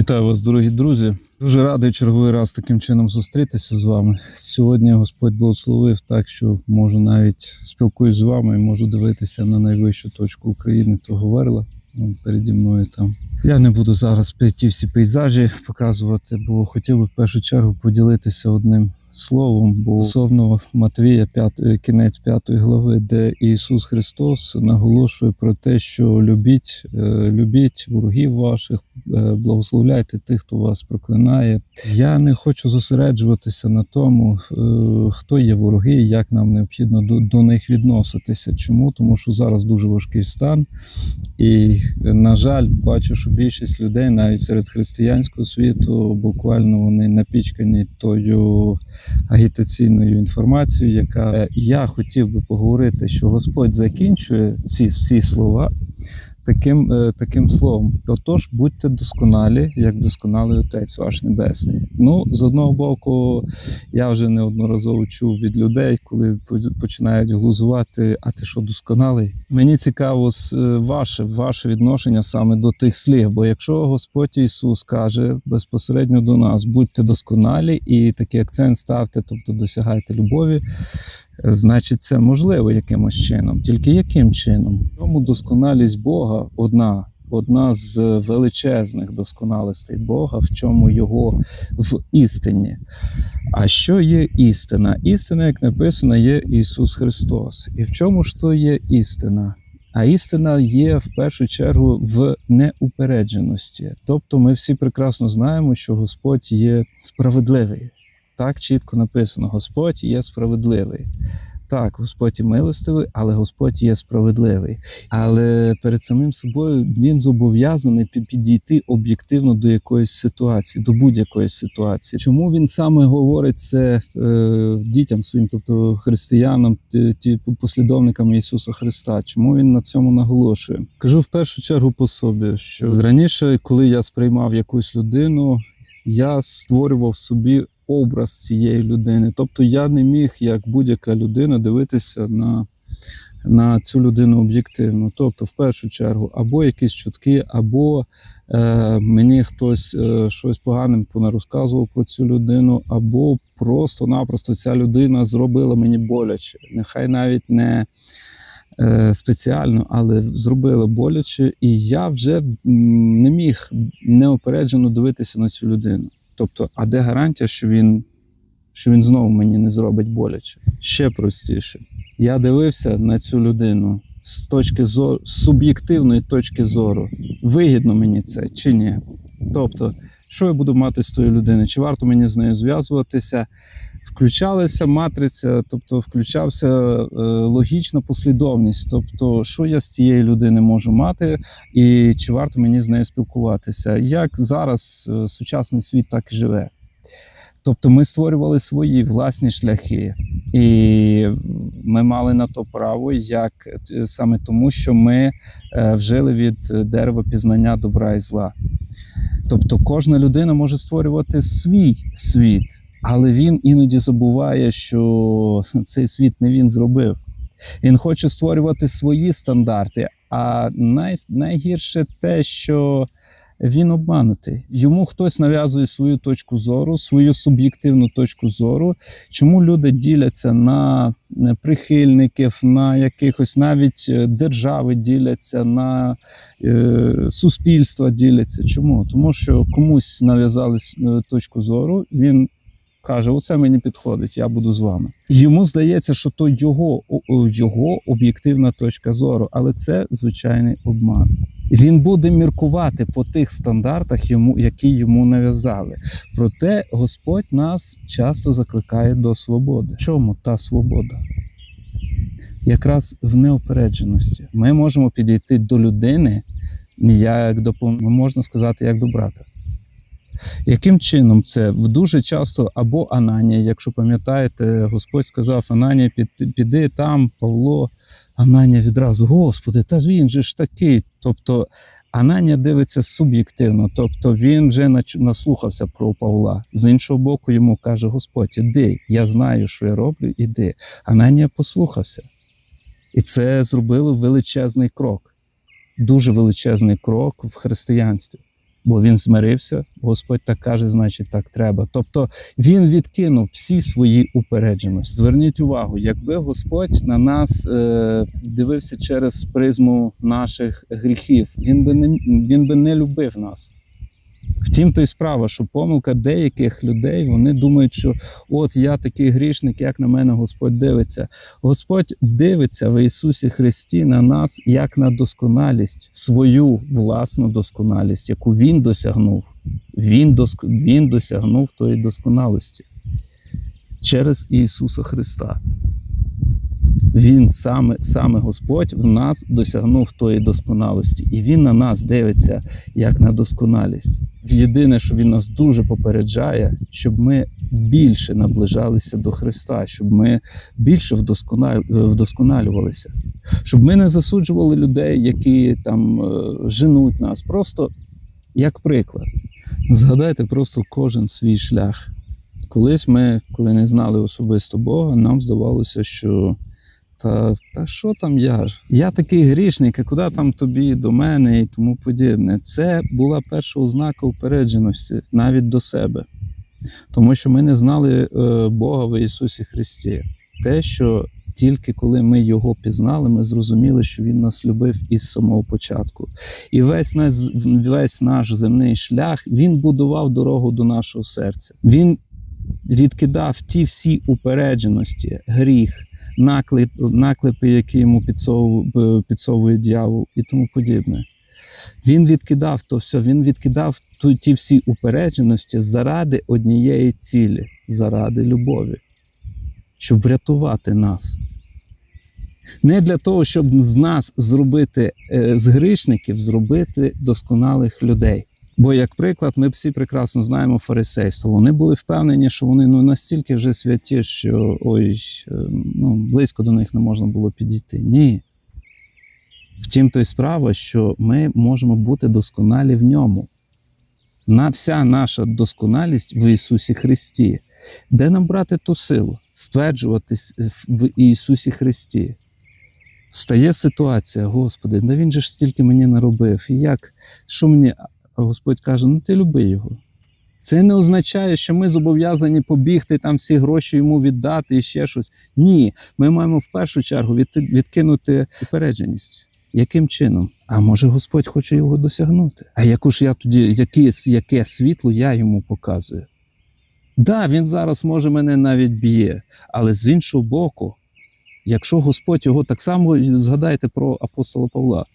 Вітаю вас, дорогі друзі. Дуже радий черговий раз таким чином зустрітися з вами. Сьогодні Господь благословив так, що можу навіть спілкуюсь з вами і можу дивитися на найвищу точку України, того верла. Переді мною там. Я не буду зараз ті всі пейзажі показувати, бо хотів би в першу чергу поділитися одним словом, бо стосовно Матвія, 5, кінець 5 глави, де Ісус Христос наголошує про те, що любіть, е, любіть ворогів ваших, е, благословляйте тих, хто вас проклинає. Я не хочу зосереджуватися на тому, е, хто є вороги, як нам необхідно до них відноситися. Чому? Тому що зараз дуже важкий стан, і, на жаль, бачу, що більшість людей, навіть серед християнського світу, буквально вони напічкані тою агітаційною інформацією, яка Е, я хотів би поговорити, що Господь закінчує ці всі слова таким, е, таким словом. Отож, будьте досконалі, як досконалий Отець ваш Небесний. Ну, з одного боку, я вже неодноразово чув від людей, коли починають глузувати, а ти що досконалий? Мені цікаво е, ваше, ваше відношення саме до тих слів. Бо якщо Господь Ісус каже безпосередньо до нас, будьте досконалі, і такий акцент ставте, тобто досягайте любові. Значить, це можливо якимось чином. Тільки яким чином? Тому досконалість Бога одна, одна з величезних досконалостей Бога, в чому його в істині. А що є істина? Істина, як написано, є Ісус Христос. І в чому ж то є істина? А істина є в першу чергу в неупередженості. Тобто, ми всі прекрасно знаємо, що Господь є справедливий. Так чітко написано: Господь є справедливий. Так, Господь милостивий, але Господь є справедливий. Але перед самим собою він зобов'язаний підійти об'єктивно до якоїсь ситуації, до будь-якої ситуації. Чому він саме говорить це е, дітям своїм, тобто християнам, ті послідовникам Ісуса Христа? Чому він на цьому наголошує? Кажу в першу чергу по собі, що раніше, коли я сприймав якусь людину, я створював собі образ цієї людини. Тобто я не міг, як будь-яка людина, дивитися на, на цю людину об'єктивно. Тобто, в першу чергу, або якісь чутки, або е, мені хтось е, щось погане понарозказував про цю людину, або просто-напросто ця людина зробила мені боляче. Нехай навіть не. е, Спеціально, але зробила боляче, і я вже не міг неопереджено дивитися на цю людину. Тобто, а де гарантія, що він, що він знову мені не зробить боляче? Ще простіше. Я дивився на цю людину з точки зору, з суб'єктивної точки зору. Вигідно мені це чи ні? Тобто, що я буду мати з тою людиною? Чи варто мені з нею зв'язуватися? Включалася матриця, тобто включався е, логічна послідовність. Тобто, що я з цієї людини можу мати, і чи варто мені з нею спілкуватися? Як зараз е, сучасний світ так і живе? Тобто ми створювали свої власні шляхи, і ми мали на то право, як е, саме тому, що ми е, вжили від дерева пізнання добра і зла. Тобто кожна людина може створювати свій світ, але він іноді забуває, що цей світ не він зробив. Він хоче створювати свої стандарти. А най, найгірше те, що він обманутий. Йому хтось нав'язує свою точку зору, свою суб'єктивну точку зору. Чому люди діляться на е, прихильників, на якихось навіть е, держави діляться, на е, суспільства діляться? Чому? Тому що комусь нав'язали е, точку зору. Він каже: Оце мені підходить, я буду з вами. Йому здається, що то його, його об'єктивна точка зору, але це звичайний обман. Він буде міркувати по тих стандартах, йому, які йому нав'язали. Проте Господь нас часто закликає до свободи. Чому та свобода? Якраз в неопередженості. Ми можемо підійти до людини як до можна сказати, як до брата. Яким чином це В дуже часто або Ананія, якщо пам'ятаєте, Господь сказав Ананія, піди там, Павло. Ананія відразу, Господи, та він же ж такий. Тобто Ананія дивиться суб'єктивно, тобто він вже наслухався про Павла. З іншого боку, йому каже Господь, іди, я знаю, що я роблю, іди. Ананія послухався. І це зробило величезний крок, дуже величезний крок в християнстві. Бо він змирився, Господь так каже, значить так треба. Тобто він відкинув всі свої упередженості. Зверніть увагу, якби Господь на нас е, дивився через призму наших гріхів, він би не він би не любив нас. Втім, то й справа, що помилка деяких людей вони думають, що от я такий грішник, як на мене Господь дивиться. Господь дивиться в Ісусі Христі на нас як на досконалість, свою власну досконалість, яку Він досягнув. Він, доск... Він досягнув тої досконалості через Ісуса Христа. Він саме, саме Господь в нас досягнув тої досконалості, і Він на нас дивиться як на досконалість. Єдине, що він нас дуже попереджає, щоб ми більше наближалися до Христа, щоб ми більше вдосконалювалися, щоб ми не засуджували людей, які там е, женуть нас. Просто як приклад. Згадайте просто кожен свій шлях. Колись ми, коли не знали особисто Бога, нам здавалося, що та, та що там я ж? Я такий грішник, а куди там тобі до мене і тому подібне. Це була перша ознака упередженості навіть до себе, тому що ми не знали е, Бога в Ісусі Христі. Те, що тільки коли ми його пізнали, ми зрозуміли, що Він нас любив із самого початку. І весь наш, весь наш земний шлях він будував дорогу до нашого серця. Він відкидав ті всі упередженості, гріх наклеп, наклепи, які йому підсовує, підсовує дьявол і тому подібне. Він відкидав то все, він відкидав ті всі упередженості заради однієї цілі, заради любові, щоб врятувати нас. Не для того, щоб з нас зробити е, з грішників, зробити досконалих людей. Бо, як приклад, ми всі прекрасно знаємо фарисейство. Вони були впевнені, що вони ну настільки вже святі, що ой, ну, близько до них не можна було підійти. Ні. Втім, то й справа, що ми можемо бути досконалі в ньому. На вся наша досконалість в Ісусі Христі. Де нам брати ту силу? Стверджуватись в Ісусі Христі. Стає ситуація, Господи, да Він же ж стільки мені наробив. І як, що мені. А Господь каже: ну ти люби його. Це не означає, що ми зобов'язані побігти там всі гроші йому віддати і ще щось. Ні, ми маємо в першу чергу відкинути упередженість. Яким чином? А може Господь хоче його досягнути? А яку ж я тоді, яке, яке світло я йому показую? Да, він зараз може мене навіть б'є, але з іншого боку, якщо Господь його так само згадайте про апостола Павла.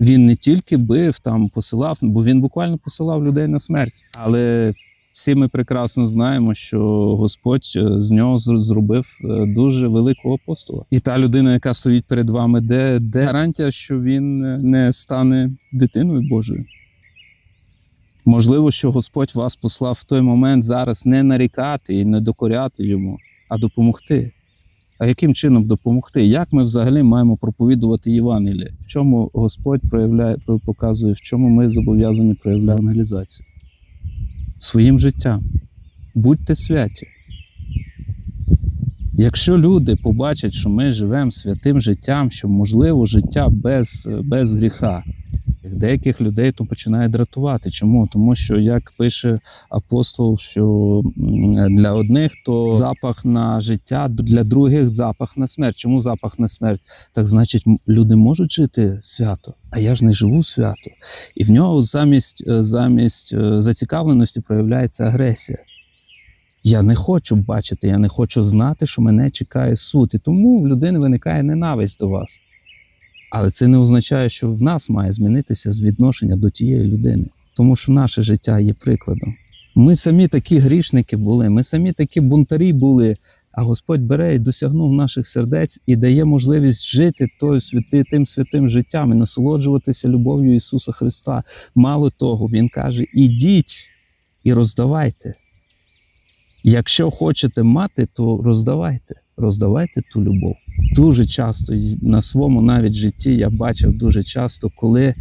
Він не тільки бив там, посилав, бо він буквально посилав людей на смерть. Але всі ми прекрасно знаємо, що Господь з нього зробив е, дуже великого апостола. І та людина, яка стоїть перед вами, де, де гарантія, що він не стане дитиною Божою. Можливо, що Господь вас послав в той момент зараз не нарікати і не докоряти йому, а допомогти. А яким чином допомогти? Як ми взагалі маємо проповідувати Євангеліє? В чому Господь проявляє, показує, в чому ми зобов'язані проявляти евангелізацію? Своїм життям. Будьте святі. Якщо люди побачать, що ми живемо святим життям, що можливо життя без, без гріха, деяких людей то починає дратувати. Чому? Тому що, як пише апостол, що для одних то запах на життя, для других запах на смерть. Чому запах на смерть? Так значить, люди можуть жити свято, а я ж не живу свято. І в нього замість, замість зацікавленості проявляється агресія. Я не хочу бачити, я не хочу знати, що мене чекає суд. І тому в людини виникає ненависть до вас. Але це не означає, що в нас має змінитися з відношення до тієї людини, тому що наше життя є прикладом. Ми самі такі грішники були, ми самі такі бунтарі були. А Господь бере і досягнув наших сердець і дає можливість жити тою святи, тим святим життям і насолоджуватися любов'ю Ісуса Христа. Мало того, Він каже: ідіть і роздавайте. Якщо хочете мати, то роздавайте, роздавайте ту любов. Дуже часто на своєму навіть житті я бачив дуже часто, коли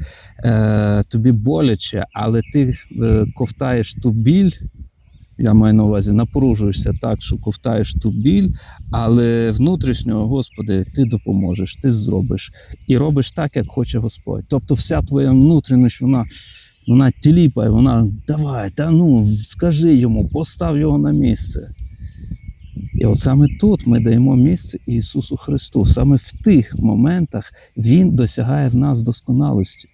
е, тобі боляче, але ти е, ковтаєш ту біль. Я маю на увазі, напружуєшся так, що ковтаєш ту біль, але внутрішнього, Господи, ти допоможеш, ти зробиш і робиш так, як хоче Господь. Тобто, вся твоя внутрішність, вона Вона тіліпає, вона давай, та ну скажи йому, постав його на місце. І от саме тут ми даємо місце Ісусу Христу. Саме в тих моментах Він досягає в нас досконалості.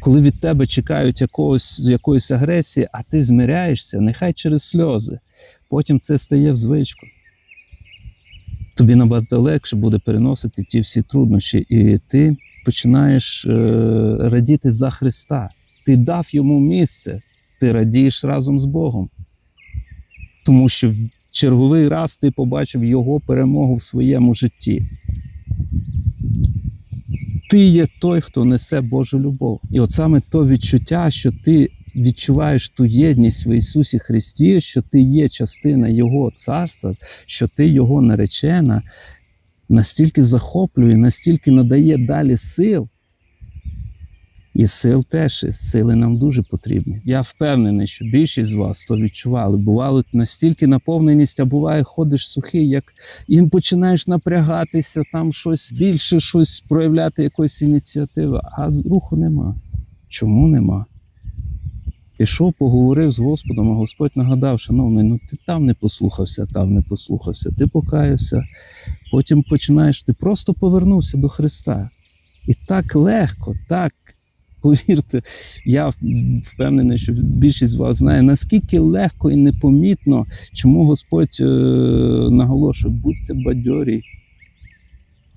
Коли від тебе чекають якогось, якоїсь агресії, а ти змиряєшся, нехай через сльози. Потім це стає в звичку. Тобі набагато легше буде переносити ті всі труднощі, і ти починаєш е, радіти за Христа. Ти дав йому місце, ти радієш разом з Богом. Тому що черговий раз ти побачив його перемогу в своєму житті. Ти є той, хто несе Божу любов. І от саме то відчуття, що ти відчуваєш ту єдність в Ісусі Христі, що ти є частина Його царства, що ти Його наречена, настільки захоплює, настільки надає далі сил. І сил теж, сили нам дуже потрібні. Я впевнений, що більшість з вас то відчували. Бувало настільки наповненість, а буває, ходиш сухий, як і починаєш напрягатися, там щось більше, щось проявляти, якоїсь ініціативи, а руху нема. Чому нема? Пішов, поговорив з Господом, а Господь нагадав, шановний, ну ти там не послухався, там не послухався, ти покаявся. Потім починаєш, ти просто повернувся до Христа. І так легко, так, повірте, я впевнений, що більшість з вас знає, наскільки легко і непомітно, чому Господь е, наголошує, будьте бадьорі.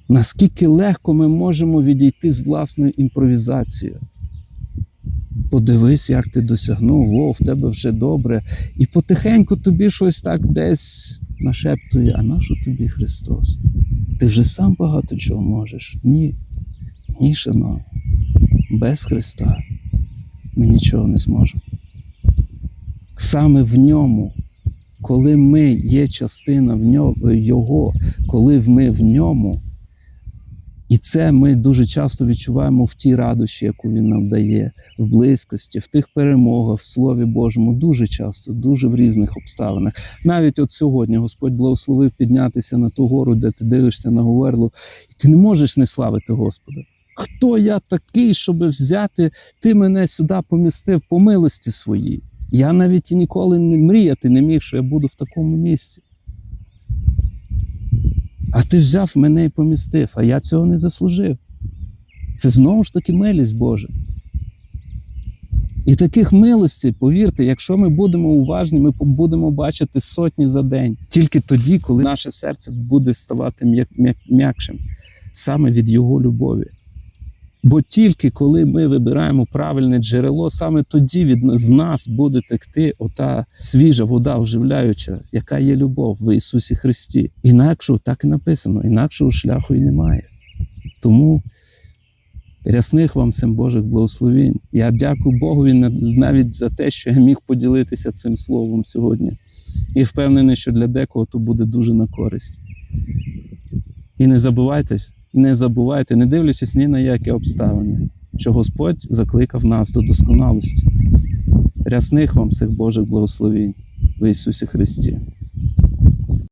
Наскільки легко ми можемо відійти з власною імпровізацією. Подивись, як ти досягнув, о, в тебе вже добре. І потихеньку тобі щось так десь нашептує, а нащо тобі Христос? Ти вже сам багато чого можеш. Ні. Ні, шановні. Без Христа ми нічого не зможемо. Саме в ньому, коли ми є частина в ньому, Його, коли ми в ньому, і це ми дуже часто відчуваємо в тій радощі, яку він нам дає, в близькості, в тих перемогах, в Слові Божому, дуже часто, дуже в різних обставинах. Навіть от сьогодні Господь благословив піднятися на ту гору, де ти дивишся на Говерлу, і ти не можеш не славити Господа. Хто я такий, щоб взяти, ти мене сюди помістив по милості своїй? Я навіть і ніколи не мріяти не міг, що я буду в такому місці. А ти взяв мене і помістив, а я цього не заслужив. Це знову ж таки милість Божа. І таких милостей, повірте, якщо ми будемо уважні, ми будемо бачити сотні за день. Тільки тоді, коли наше серце буде ставати м'як- м'як- м'якшим, саме від Його любові. Бо тільки коли ми вибираємо правильне джерело, саме тоді від з нас буде текти ота свіжа вода оживляюча, яка є любов в Ісусі Христі. Інакшого так і написано, інакшого шляху і немає. Тому рясних вам всім Божих благословень. Я дякую Богові навіть за те, що я міг поділитися цим словом сьогодні. І впевнений, що для декого то буде дуже на користь. І не забувайте, не забувайте, не дивлячись ні на які обставини, що Господь закликав нас до досконалості. Рясних вам всіх Божих благословень в Ісусі Христі.